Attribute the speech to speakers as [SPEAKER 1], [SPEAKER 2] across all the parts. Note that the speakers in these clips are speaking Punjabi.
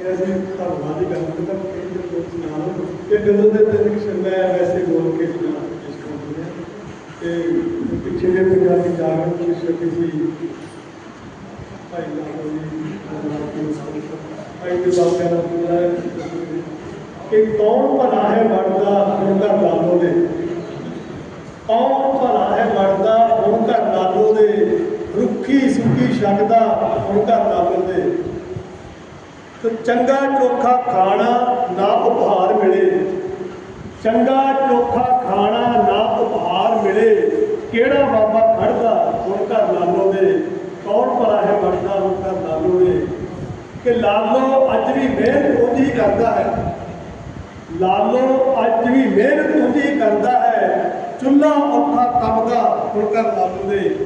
[SPEAKER 1] ਕਿ ਅਸੀਂ ਧੰਨਵਾਦ ਹੀ ਕਰਦੇ ਤਾਂ ਕਈ ਲੋਕ ਸੁਣਾ ਤੇ ਜਦੋਂ ਦੇ ਦਿਨ ਕਿ ਮੈਂ ਵੈਸੇ ਬੋਲ ਕੇ ਸੁਣਾ ਪੇਸ਼ ਕਰਦਾ ਤੇ ਪਿੱਛੇ ਜੇ ਪੰਜਾਬੀ ਜਾਗਰਣ ਦੀ ਸੀ ਭਾਈ ਲਾਲੋ ਭਾਈ ਦੇ ਬਾਬੇ ਦਾ ਪੂਰਾ ਕਿ ਕੌਣ ਭਲਾ ਹੈ ਵੜਦਾ ਹੁਣ ਘਰ ਲਾਲੋ ਦੇ? ਕੌਣ ਭਲਾ ਹੈ ਵੜਦਾ ਹੁਣ ਘਰ ਲਾਲੋ ਦੇ? ਰੁੱਖੀ ਸੁੱਕੀ ਛੱਡਦਾ ਹੁਣ ਘਰ ਲਾਲੋ ਦੇ? ਤੇ ਚੰਗਾ ਚੋਖਾ ਖਾਣਾ ਨਾ ਉਪਹਾਰ ਮਿਲੇ। ਚੰਗਾ ਚੋਖਾ ਖਾਣਾ ਨਾ ਉਪਹਾਰ ਮਿਲੇ। ਕਿਹੜਾ ਬਾਬਾ ਖੜਦਾ ਹੁਣ ਘਰ ਲਾਲੋ ਦੇ? ਕੌਣ ਭਲਾ ਹੈ ਵੜਦਾ ਹੁਣ ਘਰ ਲਾਲੋ ਦੇ? ਕਿ ਲਾਲੋ ਅੱਜ ਵੀ ਮਿਹਨਤ ਉਹਦੀ ਕਰਦਾ ਹੈ। ਲਾਲੋ ਅੱਜ ਵੀ ਮਿਹਨਤ ਉਹਦੀ ਕਰਦਾ ਹੈ। ਚੁੱਲ੍ਹਾ ਔਖਾ ਤਪਦਾ ਹੁਣ ਘਰ ਲਾਲੋ ਦੇ।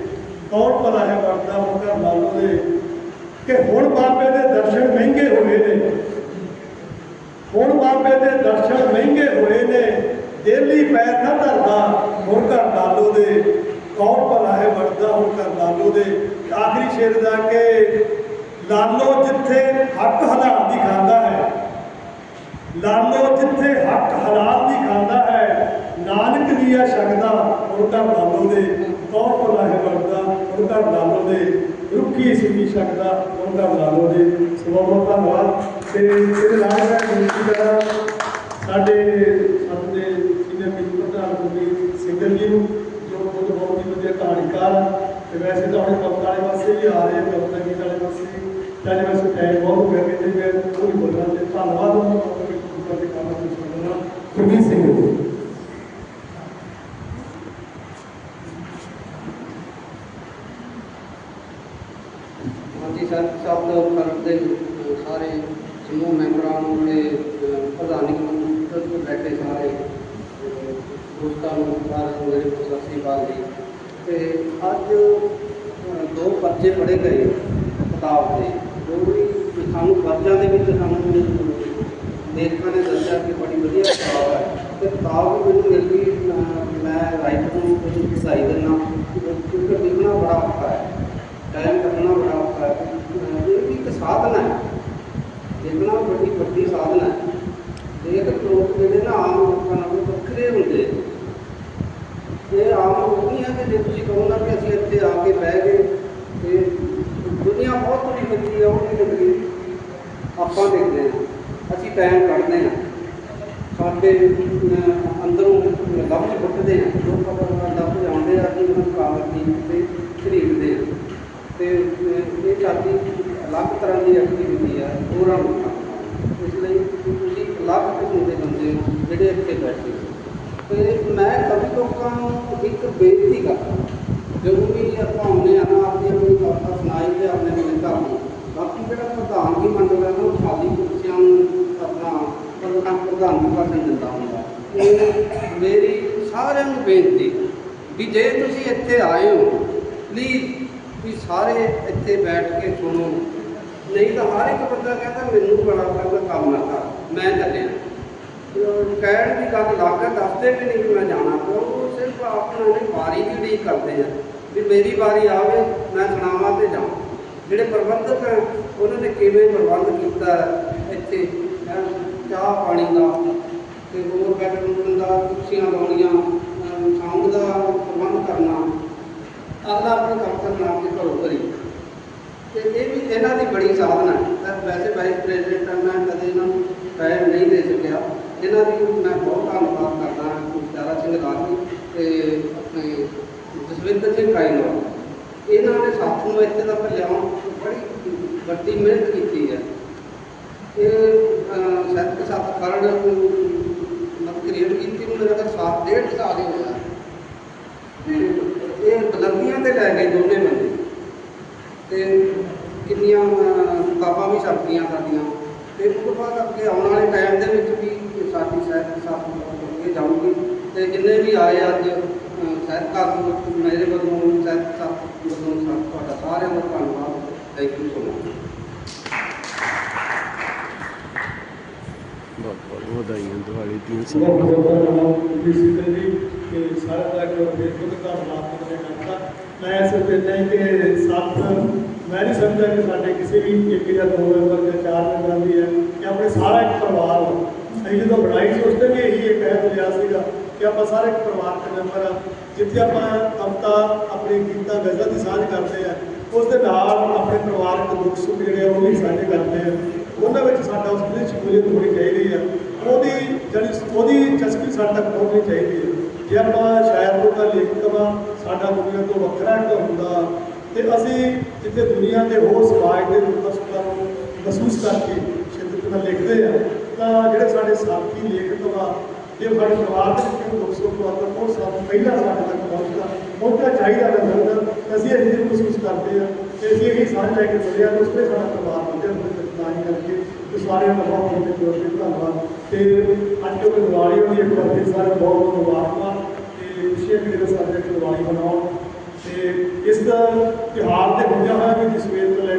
[SPEAKER 1] ਕੌਣ ਭਲਾ ਹੈ ਵੜਦਾ ਹੁਣ ਘਰ ਲਾਲੋ ਦੇ? ਕਿ ਹੁਣ ਬਾਬੇ ਦੇ ਦਰਸ਼ਨ ਮਹਿੰਗੇ ਹੋਏ ਨੇ। ਹੁਣ ਬਾਬੇ ਦੇ ਦਰਸ਼ਨ ਮਹਿੰਗੇ ਹੋਏ ਨੇ। ਡੇਲੀ ਪੈਰ ਨਾ ਧਰਦਾ ਹੁਣ ਘਰ ਲਾਲੋ ਦੇ। ਕੌਣ ਭਲਾ ਹੈ ਵੜਦਾ ਹੁਣ ਘਰ ਲਾਲੋ ਦੇ। ਆਖਰੀ ਸ਼ੇਰ ਦਾ ਕਿ ਲਾਲੋ ਜਿੱਥੇ ਹੱਕ ਹਲਾਲ ਦੀ ਖਾਂਦਾ ਹੈ। ਲਾਲੋ ਜਿੱਥੇ ਹੱਕ ਹਲਾਲ ਦੀ ਖਾਂਦਾ ਹੈ। ਨਾਨਕ ਦੀਆਂ ਛਕਦਾ ਹੁਣ ਘਰ ਲਾਲੋ ਦੇ। ਕੌਣ ਭਲਾ ਹੈ ਵੜਦਾ ਹੁਣ ਘਰ ਲਾਲੋ ਦੇ। ਰੁੱਖੀ ਸੀ ਸੁੱਕੀ ਸ਼ਕਦਾ ਉਹਦਾ ਘਰ ਲਾਲੋ ਦੇ ਸੋ ਬਹੁਤ ਧੰਨਵਾਦ ਤੇ ਇਹਦੇ ਨਾਲ ਮੈਂ ਬੇਨਤੀ ਕਰਾਂ ਸਾਡੇ ਸਭ ਸੀਨੀਅਰ ਮਿੱਤਰ ਪ੍ਰਧਾਨ ਗੁਰਮੀਤ ਸਿੰਘਲ ਜੀ ਨੂੰ ਜੋ ਖੁਦ ਬਹੁਤ ਹੀ ਵਧੀਆ ਕਹਾਣੀਕਾਰ ਆ। ਤੇ ਵੈਸੇ ਤਾਂ ਹੁਣ ਕਵਿਤਾ ਵਾਲੇ ਪਾਸੇ ਵੀ ਆ ਰਹੇ ਆ, ਕਵਿਤਾ ਗੀਤ ਵਾਲੇ ਪਾਸੇ ਵੀ। ਚਾਹੇ ਵੈਸੇ ਟਾਈਮ ਬਹੁਤ ਹੋ ਗਿਆ ਕਹਿੰਦੇ ਮੈਂ ਕੋਈ ਬੋਲਣਾ ਤੇ ਧੰਨਵਾਦ। ਉਹਨਾਂ ਨੂੰ ਗੁਰਮੀਤ ਸਿੰਘ ਜੀ।
[SPEAKER 2] ਹਾਂਜੀ ਸਰ ਸਭ ਖਰੜ ਦੇ ਸਾਰੇ ਸਮੂਹ ਮੈਂਬਰਾਂ ਨੂੰ ਤੇ ਅਹ, ਪ੍ਰਧਾਨਿਕ ਨੂੰ ਤੇ ਬੈਠੇ ਸਾਰੇ ਦੋਸਤਾਂ ਨੂੰ ਸਾਰਿਆਂ ਨੂੰ ਮੇਰੇ ਸਤਿ ਸ੍ਰੀ ਅਕਾਲ ਜੀ। ਤੇ ਅੱਜ ਦੋ ਪਰਚੇ ਪੜ੍ਹੇ ਗਏ ਕਿਤਾਬ ਦੇ। ਜੋ ਵੀ ਸਾਨੂੰ ਪਰਚਿਆਂ ਦੇ ਵਿੱਚ ਸਾਨੂੰ ਲੇਖਕਾਂ ਨੇ ਦੱਸਿਆ ਕਿ ਬੜੀ ਵਧੀਆ ਕਿਤਾਬ ਹੈ। ਤੇ ਕਿਤਾਬ ਵੀ ਮੈਨੂੰ ਮਿਲ ਗਈ ਮੈਂ ਰਾਈਟਰ ਨੂੰ ਕੁਝ ਵਧਾਈ ਦਿੰਦਾ ਕਿਉਂਕਿ ਲਿਖਣਾ ਬੜਾ ਔਖਾ ਹੈ ਟਾਈਮ ਕੱਢਣਾ ਬੜਾ ਔਖਾ ਹੈ ਅਹ ਇਹ ਵੀ ਇੱਕ ਸਾਧਨ ਹੈ ਲਿਖਣਾ ਬੜੀ ਵੱਡੀ ਸਾਧਨ ਹੈ। ਲੇਖ ਲੋਕ ਜਿਹੜੇ ਨਾ ਆਮ ਲੋਕਾਂ ਨਾਲੋਂ ਵੱਖਰੇ ਹੁੰਦੇ। ਇਹ ਆਮ ਲੋਕ ਨਹੀਂ ਹੈ ਕਿ ਜੇ ਤੁਸੀਂ ਕਹੋ ਨਾ ਕਿ ਅਸੀਂ ਇੱਥੇ ਆ ਕੇ ਬਹਿ ਗਏ, ਤੇ ਦੁਨੀਆ ਬਹੁਤ ਤੁਰੀ ਫਿਰਦੀ ਹੈ, ਉਹ ਨਹੀਂ ਲੱਗਦੀ ਆਪਾਂ ਦੇਖਦੇ ਹਾਂ। ਅਸੀਂ ਟਾਈਮ ਕੱਢਦੇ ਹਾਂ। ਸਾਡੇ ਅੰਦਰੋਂ ਲਫ਼ਜ਼ ਫੁੱਟਦੇ ਆ ਲੋਕ ਆਪਾਂ ਲਫ਼ਜ਼ ਆਉਂਦੇ ਆ ਕਿ ਉਹਨਾਂ ਕਾਗਜ਼ ਦੀ ਤੇ ਖਰੀਦਦੇ ਆ ਤੇ ਇਹ ਸਾਡੀ ਅਲੱਗ ਤਰ੍ਹਾਂ ਦੀ ਐਕਟੀਵਿਟੀ ਹੈ ਹੋਰਾਂ ਨੂੰ ਇਸ ਲਈ ਤੁਸੀਂ ਅਲੱਗ ਦੇ ਬੰਦੇ ਜਿਹੜੇ ਇੱਥੇ ਬੈਠੇ ਹੋ ਤੇ ਮੈਂ ਕਵੀ ਲੋਕਾਂ ਨੂੰ ਇੱਕ ਬੇਨਤੀ ਕਰਦਾ ਜਦੋਂ ਵੀ ਆਪਾਂ ਆਉਂਦੇ ਆ ਨਾ ਆਪਣੀ ਆਪਣੀ ਕਵਿਤਾ ਸੁਣਾਈ ਤੇ ਆਪਣੇ ਆਪਣੇ ਘਰ ਨੂੰ। ਬਾਕੀ ਜਿਹੜਾ ਪ੍ਰਧਾਨਗੀ ਮੰਡਲ ਹੈ ਨਾ ਉਹ ਖਾਲੀ ਕੁਰਸੀਆਂ ਨੂੰ ਆਪਣਾ ਪ੍ਰਧਾਨ ਪ੍ਰਧਾਨਗੀ ਭਾਸ਼ਣ ਦਿੰਦਾ ਹੁੰਦਾ। ਇਹ ਮੇਰੀ ਸਾਰਿਆਂ ਨੂੰ ਬੇਨਤੀ ਵੀ ਜੇ ਤੁਸੀਂ ਇੱਥੇ ਆਏ ਹੋ ਪਲੀਜ਼ ਵੀ ਸਾਰੇ ਇੱਥੇ ਬੈਠ ਕੇ ਸੁਣੋ। ਨਹੀਂ ਤਾਂ ਹਰ ਇੱਕ ਬੰਦਾ ਕਹਿੰਦਾ, ਮੈਨੂੰ ਬੜਾ ਕਹਿੰਦਾ ਕੰਮ ਨਾ ਕਰ ਮੈਂ ਚੱਲਿਆ। ਕਹਿਣ ਦੀ ਗੱਲ ਲੱਗ ਕੇ ਦੱਸਦੇ ਵੀ ਨਹੀਂ ਕਿ ਮੈਂ ਜਾਣਾ। ਉਹ ਸਿਰਫ ਆਪਣਾ ਨੇ ਵਾਰੀ ਦੀ ਉਡੀਕ ਕਰਦੇ ਆ ਵੀ ਮੇਰੀ ਵਾਰੀ ਆਵੇ, ਮੈਂ ਸੁਣਾਵਾਂ ਤੇ ਜਾਵਾਂ। ਜਿਹੜੇ ਪ੍ਰਬੰਧਕ ਹੈ ਉਹਨਾਂ ਨੇ ਕਿਵੇਂ ਪ੍ਰਬੰਧ ਕੀਤਾ ਹੈ ਇੱਥੇ ਚਾਹ ਪਾਣੀ ਦਾ ਤੇ ਹੋਰ ਬੈਠਣ ਦਾ, ਕੁਰਸੀਆਂ ਲਾਉਣੀਆਂ ਸਾਊਂਡ ਦਾ ਪ੍ਰਬੰਧ ਕਰਨਾ, ਅਗਲਾ ਆਪਣੇ ਕੰਮ ਕਰਨਾ ਆਪਣੇ ਘਰੋਂ ਕਰੀ ਤੇ ਇਹ ਵੀ ਇਹਨਾਂ ਦੀ ਬੜੀ ਸਾਧਨਾ ਹੈ। ਵੈਸੇ ਵਾਈਸ ਪ੍ਰੈਜ਼ੀਡੈਂਟ ਹਾਂ ਮੈਂ ਟਾਈਮ ਨਹੀਂ ਦੇ ਸਕਿਆ ਇਹਨਾਂ ਦੀ ਮੈਂ ਬਹੁਤ ਧੰਨਵਾਦ ਕਰਦਾ ਹਾਂ ਪਿਆਰਾ ਸਿੰਘ ਲਾਲੀ ਤੇ ਆਪਣੇ ਜਸਵਿੰਦਰ ਸਿੰਘ ਕਾਇਨਵਾ ਇਹਨਾਂ ਨੇ ਸਾਥ ਨੂੰ ਇੱਥੇ ਤੱਕ ਲਿਆਉਣ ਬੜੀ ਵੱਡੀ ਮਿਹਨਤ ਕੀਤੀ ਹੈ। ਇਹ ਸੱਤ ਕੇ ਸਾਥ ਕਰਨ ਮਤ ਕ੍ਰੀਏਟ ਕੀਤੀ ਨੂੰ ਮੇਰਾ ਤਾਂ ਸਾਥ ਡੇਢ ਸਾਲ ਹੀ ਹੋਇਆ। ਤੇ ਇਹ ਬੁਲੰਦੀਆਂ ਤੇ ਲੈ ਗਏ ਦੋਨੇ ਬੰਦੇ। ਤੇ ਕਿੰਨੀਆਂ ਅਹ, ਕਿਤਾਬਾਂ ਵੀ ਛਪਦੀਆਂ ਸਾਡੀਆਂ ਤੇ ਉਸ ਤੋਂ ਬਾਅਦ ਅੱਗੇ ਆਉਣ ਵਾਲੇ ਟਾਈਮ ਦੇ ਵਿੱਚ ਵੀ ਇਹ ਸਾਡੀ ਸਾਹਿਤ ਸਾਥ ਅੱਗੇ ਜਾਊਗੀ ਤੇ ਜਿੰਨੇ ਵੀ ਆਏ ਅੱਜ ਸਾਹਿਤਕਾਰ ਨੂੰ ਮੇਰੇ ਵੱਲੋਂ ਸਾਹਿਤ ਸਾਥ ਵੱਲੋਂ ਸਾ- ਤੁਹਾਡਾ ਸਾਰਿਆਂ ਦਾ ਧੰਨਵਾਦ ਥੈਂਕ ਯੂ ਸੋ ਮਚ
[SPEAKER 3] ਬਹੁਤ ਬਹੁਤ ਵਧਾਈਆਂ ਦਿਵਾਲੀ ਦੀਆਂ
[SPEAKER 1] ਬਹੁਤ
[SPEAKER 3] ਸਭ
[SPEAKER 1] ਬਹੁਤ ਧੰਨਵਾਦ ਜੀ ਸਿੰਗਲ ਜੀ ਕਿ ਸਾਰਾ ਦਾ ਕਿ ਬੇਖੁਦ ਧੰਨਵਾਦ ਕਰਨੇ ਕਰਤਾ। ਮੈਂ ਇਸ ਕਹਿੰਦਾ ਕਿ ਸੱਤ ਮੈਂ ਨਹੀਂ ਸਮਝਦਾ ਕਿ ਸਾਡੇ ਕਿਸੇ ਵੀ ਇੱਕ ਜਾਂ ਦੋ ਮੈਂਬਰ ਜਾਂ ਚਾਰ ਮੈਂਬਰਾਂ ਦੀ ਹੈ ਆਈ ਸੀ ਉਸ ਤੇ ਵੀ ਇਹੀ ਇੱਕ ਕਹਿ ਲਿਆ ਸੀਗਾ। ਕਿ ਆਪਾਂ ਸਾਰੇ ਇੱਕ ਪਰਿਵਾਰਕ ਮੈਂਬਰ ਆ, ਜਿੱਥੇ ਆਪਾਂ ਕਵਿਤਾ ਆਪਣੇ ਗੀਤਾਂ, ਗਜ਼ਲਾਂ ਦੀ ਸਾਂਝ ਕਰਦੇ ਆ, ਉਸ ਦੇ ਨਾਲ ਆਪਣੇ ਪਰਿਵਾਰਕ ਦੁੱਖ ਸੁੱਖ ਜਿਹੜੇ ਆ, ਉਹ ਵੀ ਸਾਂਝੇ ਕਰਦੇ ਆ। ਉਹਨਾਂ ਵਿੱਚ ਸਾਡਾ ਉਸ ਦੀ ਸ਼ਮੂਲੀਅਤ ਹੋਣੀ ਚਾਹੀਦੀ ਆ। ਉਹਦੀ ਜਿਹੜੀ ਉਹਦੀ ਚਸਕੀ ਸਾਡੇ ਤੱਕ ਪਹੁੰਚਣੀ ਚਾਹੀਦੀ ਹੈ ਜੇ ਆਪਾਂ ਸ਼ਾਇਦ ਉਹਦਾ ਲੇਖਕ ਵਾ ਸਾਡਾ ਦੁਨੀਆ ਤੋਂ ਵੱਖਰਾ ਇੱਕ ਹੁੰਦਾ, ਤੇ ਅਸੀਂ ਜਿੱਥੇ ਦੁਨੀਆ ਦੇ ਹੋਰ ਸਮਾਜ ਦੇ ਦੁੱਖਾਂ ਸੁੱਖਾਂ ਨੂੰ ਮਹਿਸੂਸ ਕਰਕੇ ਸ਼ਿੱਦਤ ਨਾਲ ਲਿਖਦੇ ਆ, ਤਾਂ ਜਿਹੜੇ ਸਾਡੇ ਸਾਥੀ, ਲੇਖਕ ਵਾ ਜੇ ਸਾਡੇ ਪਰਿਵਾਰ ਦੇ ਵਿੱਚ ਕੋਈ ਦੁੱਖ ਸੁੱਖ ਵਾ ਤਾਂ ਉਹ ਸਭ ਪਹਿਲਾਂ ਸਾਡੇ ਤੱਕ ਪਹੁੰਚਦਾ ਪਹੁੰਚਣਾ ਚਾਹੀਦਾ ਨਾ ਹੁੰਦਾ ਅਸੀਂ ਇਹ ਚੀਜ਼ ਮਹਿਸੂਸ ਕਰਦੇ ਆ ਤੇ ਅਸੀਂ ਇਹ ਸਾਂਝ ਲੈ ਕੇ ਚੱਲੇ ਆ ਤੇ ਉਸ ਤੇ ਸਾਡਾ ਪਰਿਵਾਰ ਹੁੰਦੇ ਹੁੰਦੇ ਤਾਂ ਹੀ ਕਰਕੇ ਤੇ ਸਾਰਿਆਂ ਦਾ ਬਹੁਤ ਬਹੁਤ ਜੋਰ ਦੇ ਧੰਨਵਾਦ। ਤੇ ਅੱਜ ਜੋ ਦਿਵਾਲੀ ਹੋਈ ਇੱਕ ਵਾਰ ਫਿਰ ਸਾਰੇ ਬਹੁਤ ਬਹੁਤ ਮੁਬਾਰਕਾਂ ਤੇ ਖੁਸ਼ੀਆਂ ਕਿ ਜਿਹੜੇ ਸਾਡੇ ਇੱਥੇ ਦੀਵਾਲੀ ਮਨਾਉਣ ਤੇ ਇਸ ਦਾ ਤਿਉਹਾਰ ਤੇ ਹੁੰਦਿਆਂ ਹੋਇਆ ਵੀ ਜਿਸ ਵੇਲੇ ਤੋਂ ਲੈ